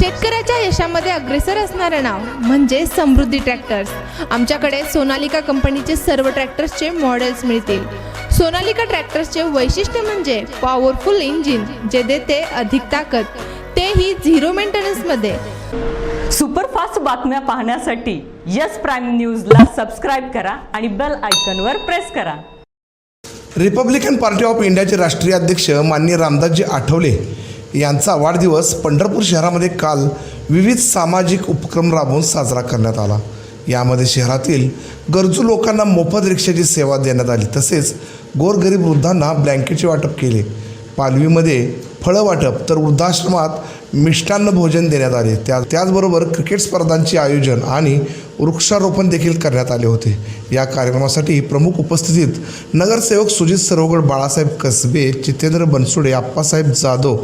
शेतकऱ्याच्या यशामध्ये अग्रेसर असणारं नाव म्हणजे समृद्धी ट्रॅक्टर्स. आमच्याकडे सोनालिका कंपनीचे सर्व ट्रॅक्टर्सचे मॉडेल्स मिळतील. सोनालिका ट्रॅक्टर्सचे वैशिष्ट्य म्हणजे पॉवरफुल इंजिन जे देते अधिक ताकद. तेही झिरो मेंटेनन्समध्ये सुपरफास्ट बातम्या पाहण्यासाठी यस प्राईम न्यूजला सबस्क्राईब करा आणि बेल आयकॉनवर प्रेस करा. रिपब्लिकन पार्टी ऑफ इंडियाचे राष्ट्रीय अध्यक्ष माननीय रामदासजी आठवले यांचा वाढदिवस पंढरपूर शहरामध्ये काल विविध सामाजिक उपक्रम राबवून साजरा करण्यात आला. यामध्ये शहरातील गरजू लोकांना मोफत रिक्षाची सेवा देण्यात आली. तसेच गोरगरीब वृद्धांना ब्लँकेटचे वाटप केले. पालवीमध्ये फळं वाटप तर वृद्धाश्रमात मिष्टान्न भोजन देण्यात आले. त्या त्याचबरोबर क्रिकेट स्पर्धांचे आयोजन आणि वृक्षारोपण देखील करण्यात आले होते. या कार्यक्रमासाठी प्रमुख उपस्थितीत नगरसेवक सुजित सरोगड बाळासाहेब कसबे जितेंद्र बनसुडे आप्पासाहेब जाधव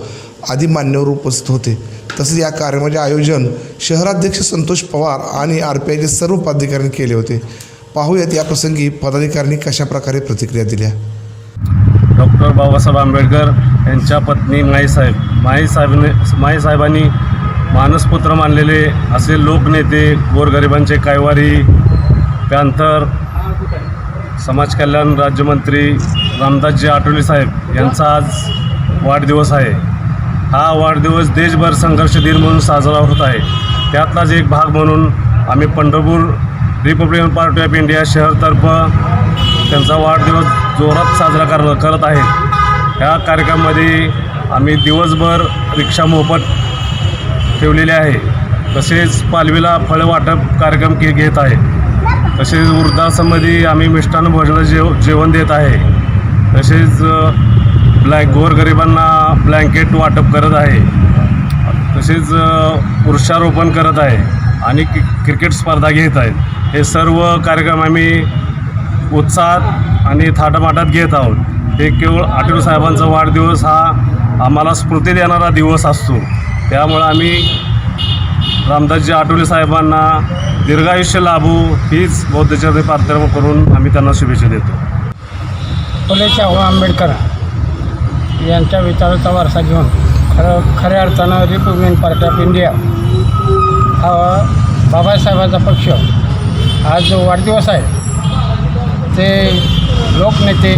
आदी मान्यवर उपस्थित होते. तसेच या कार्यक्रमाचे आयोजन शहराध्यक्ष संतोष पवार आणि आर पी आयचे सर्व पदाधिकाऱ्यांनी केले होते. पाहूयात या प्रसंगी पदाधिकाऱ्यांनी कशाप्रकारे प्रतिक्रिया दिल्या. डॉक्टर बाबासाहेब आंबेडकर यांच्या पत्नी माईसाहेब माईसाहेबने माईसाहेबांनी मानसपुत्र मानलेले असे लोकनेते गोरगरिबांचे कायवारी पॅन्थर समाज कल्याण राज्यमंत्री रामदासजी आठवले साहेब यांचा आज वाढदिवस आहे. हा वाढदिवस देशभर संघर्ष दिन म्हणून साजरा होत आहे. त्यातलाच एक भाग म्हणून आम्ही Pandharpur Republican Party of India शहरतर्फ त्यांचा वाढदिवस जोरात साजरा कर करत आहे. ह्या कार्यक्रमामध्ये आम्ही दिवसभर रिक्षा मोफत ठेवलेले आहे. तसेच पालवीला फळं वाटप कार्यक्रम के घेत आहे. तसेच वृद्धाश्रममध्ये आम्ही मिष्टान्न भोजनं जेव जेवण देत आहे. तसेच ब्लॅक गोरगरिबांना ब्लँकेट वाटप करत आहे. तसेच वृक्षारोपण करत आहे आणि क्रिकेट स्पर्धा घेत आहेत. हे सर्व कार्यक्रम आम्ही उत्साहात आणि थाटामाटात घेत आहोत. हे केवळ आठवले साहेबांचा वाढदिवस हा आम्हाला स्फूर्ती देणारा दिवस असतो. त्यामुळं आम्ही रामदासजी आठवले साहेबांना दीर्घायुष्य लाभू हीच बौद्धचरणी प्रार्थना करून आम्ही त्यांना शुभेच्छा देतो. फुले शाहू आंबेडकर. यांच्या विचाराचा वारसा घेऊन खरं खऱ्या अर्थानं रिपब्लिकन पार्टी ऑफ इंडिया हा बाबासाहेबांचा पक्ष आज जो वाढदिवस आहे ते लोकनेते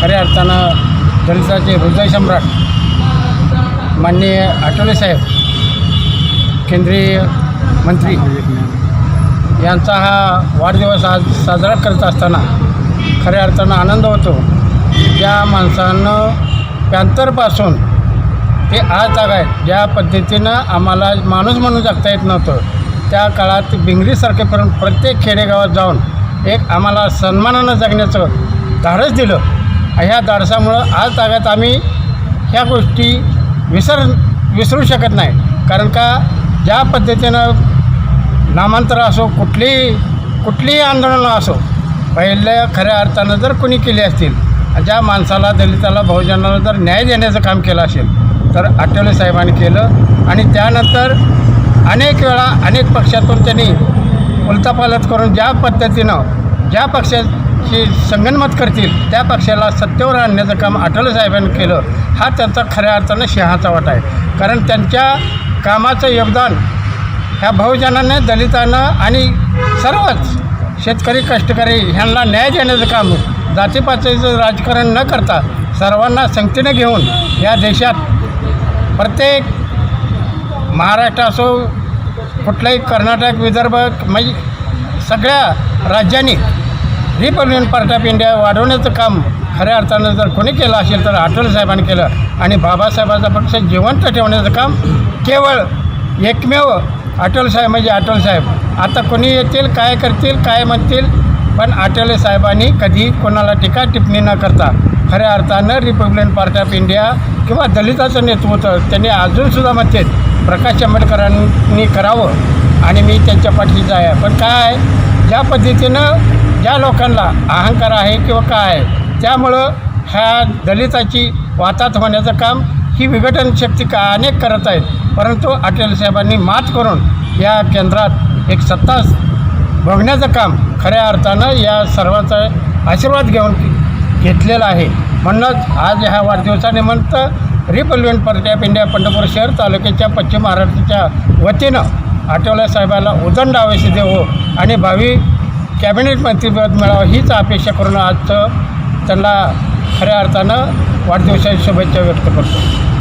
खऱ्या अर्थानं दलिताचे हृदयसम्राट माननीय आठवले साहेब केंद्रीय मंत्री यांचा हा वाढदिवस आज साजरा करत असताना खऱ्या अर्थानं आनंद होतो. त्या माणसानं पॅन्थरपासून ते आज जागा ज्या पद्धतीनं आम्हाला माणूस म्हणून जगता येत नव्हतं त्या काळात भिंगरीसारखेपर्यंत प्रत्येक खेडेगावात जाऊन एक आम्हाला सन्मानानं जगण्याचं धाडस दिलं. ह्या धाडसामुळं आज जागात आम्ही ह्या गोष्टी विसर विसरू शकत नाही. कारण का ज्या पद्धतीनं नामांतर असो कुठलीही कुठलीही आंदोलनं असो पहिल्या खऱ्या अर्थानं जर कोणी केली असतील ज्या माणसाला दलिताला बहुजनाला जर न्याय देण्याचं काम केलं असेल तर आठवले साहेबांनी केलं. आणि त्यानंतर अनेक वेळा अनेक पक्षातून त्यांनी उलतापालत करून ज्या पद्धतीनं ज्या पक्षाची संगनमत करतील त्या पक्षाला सत्तेवर आणण्याचं काम आठवले साहेबांनी केलं हा त्यांचा खऱ्या अर्थानं शहाचा वाटा आहे. कारण त्यांच्या कामाचं योगदान ह्या बहुजनांना दलितांना आणि सर्वच शेतकरी कष्टकरी ह्यांना न्याय देण्याचं काम जातीपातळीचं राजकारण न करता सर्वांना संगतीने घेऊन या देशात प्रत्येक महाराष्ट्र असो कुठलाही कर्नाटक विदर्भ म्हणजे सगळ्या राज्यांनी रिपब्लिकन पार्टी ऑफ इंडिया वाढवण्याचं काम खऱ्या अर्थानं जर कोणी केलं असेल तर आठवले साहेबांनी केलं आणि बाबासाहेबांचा पक्ष जिवंत ठेवण्याचं काम केवळ एकमेव अटलसाहेब साहेब म्हणजे अटल साहेब. आता कोणी येतील काय करतील काय म्हणतील पण आठवले साहेबांनी कधी कोणाला टीका टिप्पणी न करता खऱ्या अर्थानं रिपब्लिकन पार्टी ऑफ इंडिया किंवा दलिताचं नेतृत्व त्यांनी अजूनसुद्धा म्हणते प्रकाश आंबेडकरांनी करावं आणि मी त्यांच्या पाठीचा आहे पण काय ज्या पद्धतीनं ज्या लोकांना अहंकार आहे किंवा काय आहे त्यामुळं ह्या दलिताची वातात होण्याचं काम ही विघटन शक्ती का अनेक करत आहेत? परंतु अटल साहेबांनी मात करून या केंद्रात एक सत्ता बघण्याचं काम खऱ्या अर्थानं या सर्वांचा आशीर्वाद घेऊन घेतलेला आहे. म्हणूनच आज ह्या वाढदिवसानिमित्त Republican Party of India Pandharpur शहर तालुक्याच्या पश्चिम महाराष्ट्राच्या वतीनं आठवले साहेबाला उदंड आवेश देवो आणि भावी कॅबिनेट मंत्रीपद मिळावं हीच अपेक्षा करून आजचं त्यांना खऱ्या अर्थानं वाढदिवसाची शुभेच्छा व्यक्त करतो.